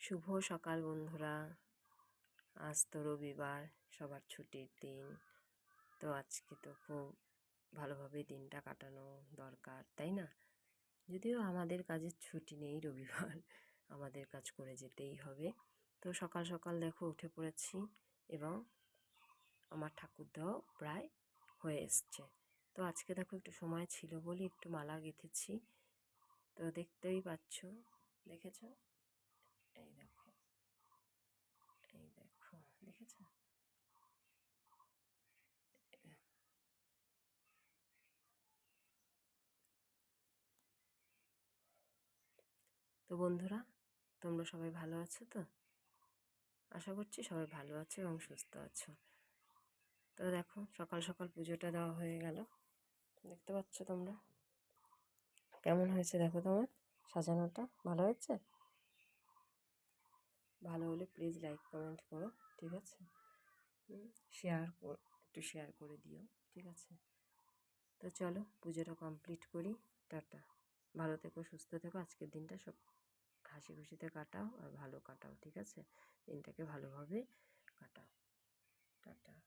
শুভ সকাল বন্ধুরা। আজ তো রবিবার, সবার ছুটির দিন। তো আজকে তো খুব ভালোভাবে দিনটা কাটানো দরকার, তাই না? যদিও আমাদের কাজের ছুটি নেই রবিবার, আমাদের কাজ করে যেতেই হবে। তো সকাল সকাল দেখো উঠে পড়েছি এবং আমার ঠাকুরদাও প্রায় হয়ে এসছে। তো আজকে দেখো একটু সময় ছিল বলে একটু মালা গেঁথেছি। তো দেখতেই পাচ্ছ, দেখেছ এই দেখো দেখো দেখেছ? তো বন্ধুরা, তোমরা সবাই ভালো আছো তো? আশা করছি সবাই ভালো আছো এবং সুস্থ আছো। তো দেখো, সকাল সকাল পুজোটা দেওয়া হয়ে গেল। দেখতে পাচ্ছ তোমরা? কেমন হয়েছে দেখো তোমার? সাজানোটা ভালো হয়েছে? ভালো হলে প্লিজ লাইক কমেন্ট করো, ঠিক আছে? শেয়ার একটু শেয়ার করে দিও, ঠিক আছে? তো চলো, পুজোটা কমপ্লিট করি, টাটা। ভালো থেকো, সুস্থ থেকো, আজকের দিনটা সব হাসি খুশিতে কাটাও আর ভালো কাটাও, ঠিক আছে? দিনটাকে ভালোভাবে কাটাও। টাটা।